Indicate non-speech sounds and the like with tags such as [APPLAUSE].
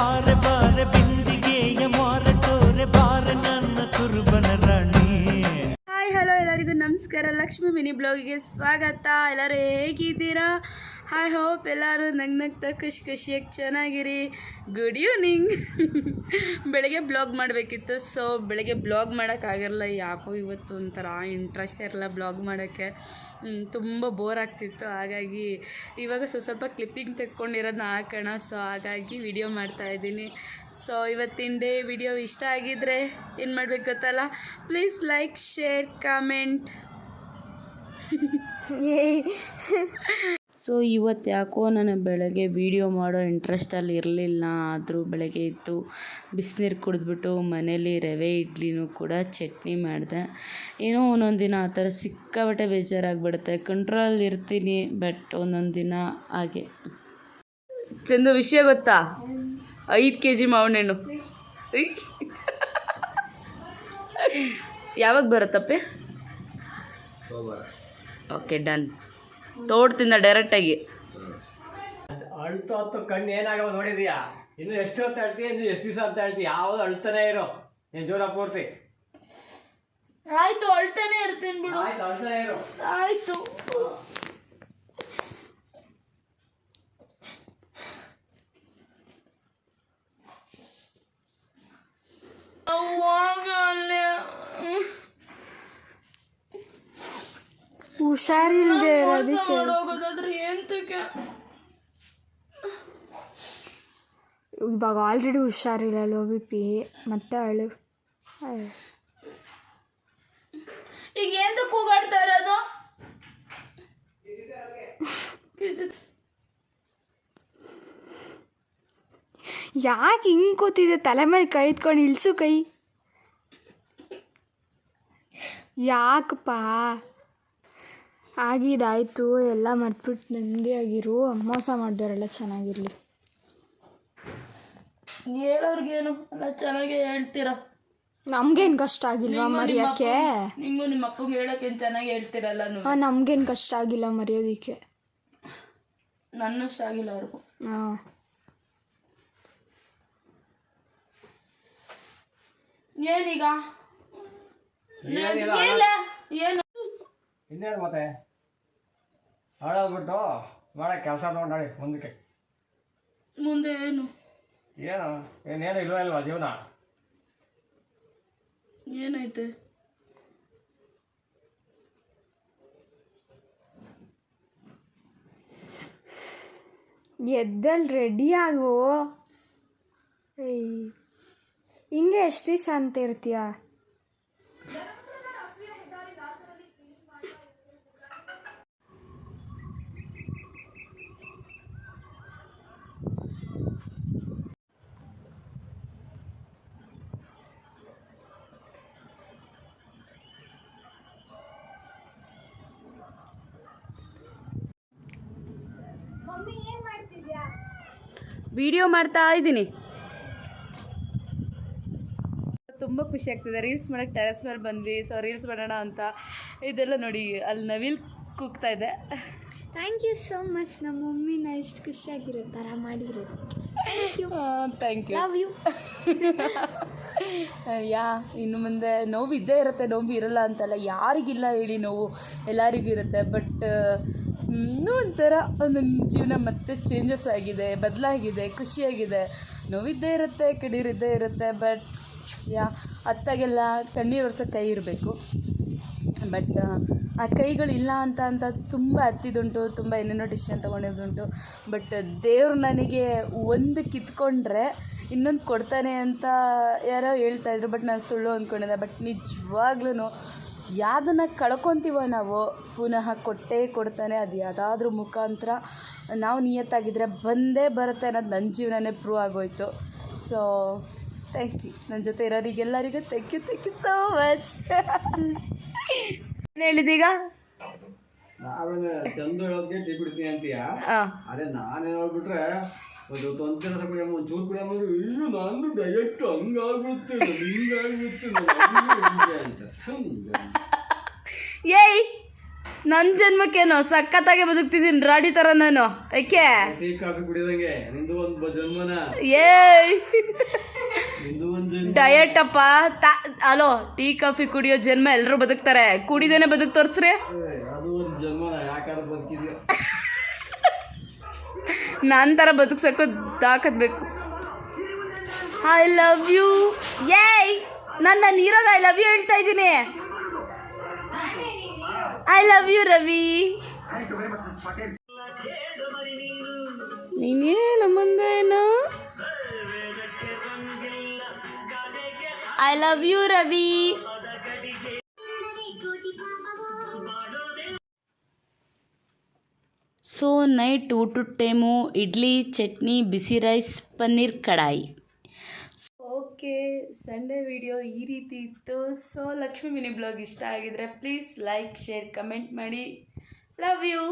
ಬಾರೆ ಎಲ್ಲರಿಗೂ ಲಕ್ಷ್ಮಿ ಮಿನಿ ಬ್ಲಾಗಿಗೆ ಸ್ವಾಗತ. ಎಲ್ಲರೂ ಹೇಗಿದ್ದೀರಾ? ಹಾಯ್ ಹೋಪ್ ಎಲ್ಲರೂ ನಗ್ ನಗ್ತಾ ಖುಷಿ ಖುಷಿಯಾಗಿ ಚೆನ್ನಾಗಿರಿ. ಗುಡ್ ಈವ್ನಿಂಗ್ ಬೆಳಗ್ಗೆ ಬ್ಲಾಗ್ ಮಾಡಬೇಕಿತ್ತು. ಸೊ ಬೆಳಗ್ಗೆ ಬ್ಲಾಗ್ ಮಾಡೋಕ್ಕಾಗಿರಲ್ಲ ಯಾಕೋ ಇವತ್ತು ಒಂಥರ ಇಂಟ್ರೆಸ್ಟ್ ಇರಲ್ಲ ಬ್ಲಾಗ್ ಮಾಡೋಕ್ಕೆ. ತುಂಬ ಬೋರ್ ಆಗ್ತಿತ್ತು. ಹಾಗಾಗಿ ಇವಾಗ ಸ್ವಲ್ಪ ಕ್ಲಿಪ್ಪಿಂಗ್ ತೆಕ್ಕೊಂಡಿರೋದನ್ನ ಹಾಕೋಣ. ಸೊ ಹಾಗಾಗಿ ವಿಡಿಯೋ ಮಾಡ್ತಾಯಿದ್ದೀನಿ ಸೊ ಇವತ್ತಿನ ಡೇ ವಿಡಿಯೋ ಇಷ್ಟ ಆಗಿದ್ರೆ ಏನು ಮಾಡಬೇಕು ಗೊತ್ತಲ್ಲ? Please like share comment [LAUGHS] so ಇವತ್ತು ಯಾಕೋ ನಾನು ಬೆಳಗ್ಗೆ ವೀಡಿಯೋ ಮಾಡೋ ಇಂಟ್ರೆಸ್ಟಲ್ಲಿ ಇರಲಿಲ್ಲ. ಆದರೂ ಬೆಳಗ್ಗೆ ಇತ್ತು ಬಿಸಿನೀರು ಕುಡಿದ್ಬಿಟ್ಟು ಮನೇಲಿ ರವೆ, ಇಡ್ಲಿನೂ ಕೂಡ ಚಟ್ನಿ ಮಾಡಿದೆ. ಏನೋ ಒಂದೊಂದು ದಿನ ಆ ಥರ ಸಿಕ್ಕಾಬಟ್ಟೆ ಬೇಜಾರಾಗ್ಬಿಡುತ್ತೆ. ಕಂಟ್ರೋಲಲ್ಲಿ ಇರ್ತೀನಿ ಬಟ್ ಒಂದೊಂದು ದಿನ ಹಾಗೆ. ಚಂದು, ವಿಷಯ ಗೊತ್ತಾ? ಐದು ಕೆ ಜಿ ಮಾವಿನಹಣ್ಣು. [LAUGHS] ಯಾವಾಗ ಬರುತ್ತಪ್ಪೆ? ಓಕೆ ಡನ್ ತೋಡ್ತಿಂದ ಡೈರೆಕ್ಟಾಗಿ ಅಳ್ತು ಹತ್ತು ಕಣ್ಣು ಏನಾಗವ ನೋಡಿದೀಯಾ? ಇನ್ನು ಎಷ್ಟು ಹೊತ್ತು ಅಳ್ತೀಯ ಇನ್ನು ಎಷ್ಟು ದಿವಸ ಅಂತ ಹೇಳ್ತೀಯ ಯಾವ್ದು ಅಳ್ತಾನೆ ಇರೋ? ನೀನು ಜೋರ ಪೂರ್ತಿ ಆಯ್ತು ಅಳ್ತಾನೆ ಇರ್ತೀನಿ ಬಿಡು. ಆಯ್ತು ಅಳ್ತಾನೆ ಇರು. ಆಯ್ತು ಅವಾಗ ಅಲ್ಲೇ ಹುಷಾರಿಲ್ದೆ ಇರೋದಕ್ಕೆ ಇವಾಗ ಆಲ್ರೆಡಿ ಹುಷಾರಿಲ್ಲ ಲೋ ಬಿ ಪಿ ಮತ್ತೆ ಅಳು. ಈಗ ಎಂತ ಕೂಗಾಡ್ತಾ ಇರೋದು? ಯಾಕೆ ಹಿಂಗೆ ಕೂತಿದೆ? ತಲೆ ಮೇಲೆ ಕೈ ಇಟ್ಕೊಂಡು ಇಳಿಸು ಕೈ. ಯಾಕಪ್ಪ? ಆಗಿದಾಯ್ತು ಎಲ್ಲ ಮರ್ತ್ಬಿಟ್ಟು ನೆಮ್ಮದಿ ಆಗಿರು. ಮೋಸ ಮಾಡಿದವರೆಲ್ಲ ಚೆನ್ನಾಗಿರ್ಲಿ. ಹೇಳೋರ್ಗೇನು? ಎಲ್ಲ ಚೆನ್ನಾಗೇ ಹೇಳ್ತೀರಾ? ನಮ್ಗೇನು ಕಷ್ಟ ಆಗಿಲ್ವಾ ಮರೆಯೋಕ್ಕೆ ನಿಂಗೂ ನಿಮ್ಮ ಅಪ್ಪಗೆ ಹೇಳೋಕೆ ಚೆನ್ನಾಗಿ ಹೇಳ್ತೀರಲ್ಲ ನೀವು ಹಾಂ ನಮ್ಗೇನು ಕಷ್ಟ ಆಗಿಲ್ಲ ಮರೆಯೋದಕ್ಕೆ. ನನ್ನಷ್ಟು ಆಗಿಲ್ಲ ಅವ್ರಿಗೂ. ಹಾಂ. ಏನೀಗ ಏನು ಇನ್ನೇನು ಮತ್ತೆ. ಹಾಳಾಗ್ಬಿಟ್ಟು ಮಾಡ ಕೆಲಸ ನೋಡಿ ನೋಡಿ ಮುಂದಕ್ಕೆ. ಮುಂದೆ ಏನು? ಏನು? ಏನೇನು ಇಲ್ವಾ ಇಲ್ವಾ ಜೀವನ? ಏನೈತೆ ಎದ್ದಲ್ಲಿ ರೆಡಿ ಆಗು. ಏಯ್ ಹಿಂಗೆ ಎಷ್ಟು ದಿವಸ ಅಂತ ಇರ್ತೀಯ ವಿಡಿಯೋ ಮಾಡ್ತಾ ಇದ್ದೀನಿ. ತುಂಬ ಖುಷಿ ಆಗ್ತಿದೆ. ರೀಲ್ಸ್ ಮಾಡೋಕ್ಕೆ ಟೆರೆಸ್ ಮೇಲೆ ಬಂದ್ವಿ. ಸೊ ರೀಲ್ಸ್ ಮಾಡೋಣ ಅಂತ ಇದೆಲ್ಲ ನೋಡಿ ಅಲ್ಲಿ ನವಿಲ್ ಕೂಗ್ತಾ ಇದೆ. ಥ್ಯಾಂಕ್ ಯು ಸೋ ಮಚ್ ನಮ್ಮ ಮಮ್ಮಿನ ಎಷ್ಟು ಖುಷಿಯಾಗಿರೋ ಥರ ಮಾಡಿರೋದು. ಥ್ಯಾಂಕ್ ಯು ಲವ್ ಯು ಯಾ ಇನ್ನು ಮುಂದೆ ನೋವು ಇದ್ದೇ ಇರುತ್ತೆ. ನೋವು ಇರಲ್ಲ ಅಂತಲ್ಲ. ಯಾರಿಗಿಲ್ಲ ಹೇಳಿ ನೋವು. ಎಲ್ಲರಿಗೂ ಇರುತ್ತೆ. ಬಟ್ ಇನ್ನೂ ಒಂಥರ ನನ್ನ ಜೀವನ ಮತ್ತೆ ಚೇಂಜಸ್ ಆಗಿದೆ, ಬದಲಾಗಿದೆ, ಖುಷಿಯಾಗಿದೆ. ನೋವಿದ್ದೇ ಇರುತ್ತೆ, ಕಿಡೀರಿದ್ದೇ ಇರುತ್ತೆ ಬಟ್ ಯಾ, ಅತ್ತಾಗೆಲ್ಲ ಕಣ್ಣೀರು ಒರೆಸೋ ಕೈ ಇರಬೇಕು. ಬಟ್ ಆ ಕೈಗಳಿಲ್ಲ ಅಂತ ಅಂತ ತುಂಬ ಹತ್ತಿದುಂಟು ತುಂಬ ಏನೇನೋ ಡಿಸಿಷನ್ ತೊಗೊಂಡಿದ್ದುಂಟು ಬಟ್ ದೇವ್ರು ನನಗೆ ಒಂದು ಕಿತ್ಕೊಂಡ್ರೆ ಇನ್ನೊಂದು ಕೊಡ್ತಾನೆ ಅಂತ ಯಾರೋ ಹೇಳ್ತಾ ಇದ್ರು ಬಟ್ ನಾನು ಸುಳ್ಳು ಅಂದ್ಕೊಂಡಿದ್ದೆ ಬಟ್ ನಿಜವಾಗ್ಲೂ ಯಾವುದನ್ನು ಕಳ್ಕೊತೀವೋ ನಾವು ಪುನಃ ಕೊಟ್ಟೇ ಕೊಡ್ತಾನೆ ಅದು ಯಾವುದಾದ್ರೂ ಮುಖಾಂತರ ನಾವು ನಿಯತ್ತಾಗಿದ್ದರೆ ಬಂದೇ ಬರುತ್ತೆ ಅನ್ನೋದು ನನ್ನ ಜೀವನನೇ ಪ್ರೂವ್ ಆಗೋಯ್ತು. ಸೊ ಥ್ಯಾಂಕ್ ಯು ನನ್ನ ಜೊತೆ ಇರೋರಿಗೆಲ್ಲರಿಗೂ thank you thank you so much ಏನು ಹೇಳಿದೀಗ? ಚಂದು ಹೇಳೋದಕ್ಕೆ ಟೀ ಕುಡಿತೀನಿ ಅಂತೀಯ? ಹಾಂ ಅದೇ ನಾನೇನು ಹೇಳ್ಬಿಟ್ರೆ ಒಂದು ತೊಂದರೆ ಕುಡಿಯಮ್ಮ ಒಂದು ಚೂರು ಕುಡಿಯಮ್ಮ ಅಂದ್ರೆ, ಅಯ್ಯೋ ನಾನು ಡಯಟ್ ಹಂಗಾಗ್ಬಿಡುತ್ತೆ ಹಿಂಗಾಗ್ಬಿಡುತ್ತೆ ಅಂತ. ಏಯ್ ನನ್ನ ಜನ್ಮಕ್ಕೇನು ಸಖತ್ತಾಗೆ ಬದುಕ್ತಿದ್ದೀನಿ ರಾಡಿ ಥರ ನಾನು. ಏಕೆ ಏಯ್. ಡಯಟ್ ಅಪ್ಪ ತಾ ಅಲೋ ಟೀ ಕಾಫಿ ಕುಡಿಯೋ ಜನ್ಮ ಎಲ್ಲರೂ ಬದುಕ್ತಾರೆ. ಕುಡಿದೇನೆ ಬದುಕ್ ತೋರಿಸ್ರಿ. ನನ್ನ ಥರ ಬದುಕ್ಸಕ್ಕೂ ಬೇಕು ಐ ಲವ್ ಯು ಏಯ್ ನನ್ನ ನೀರಾಗ ಐ ಲವ್ ಯು ಹೇಳ್ತಾ ಇದ್ದೀನಿ. ಐ ಲವ್ ಯು ರವಿ ನೀನೇ ನಮ್ಮಂದೇನು? I love you Ravi so night ಊಟದ ಟೈಮು ಇಡ್ಲಿ, ಚಟ್ನಿ, ಬಿಸಿ rice paneer kadai. Okay Sunday video ಈ ರೀತಿ ಇತ್ತು. ಸೊ ಲಕ್ಷ್ಮೀ ಮಿನಿ ಬ್ಲಾಗ್ ಇಷ್ಟ ಆಗಿದ್ರೆ ಪ್ಲೀಸ್ ಲೈಕ್ ಶೇರ್ ಕಮೆಂಟ್ ಮಾಡಿ. Love you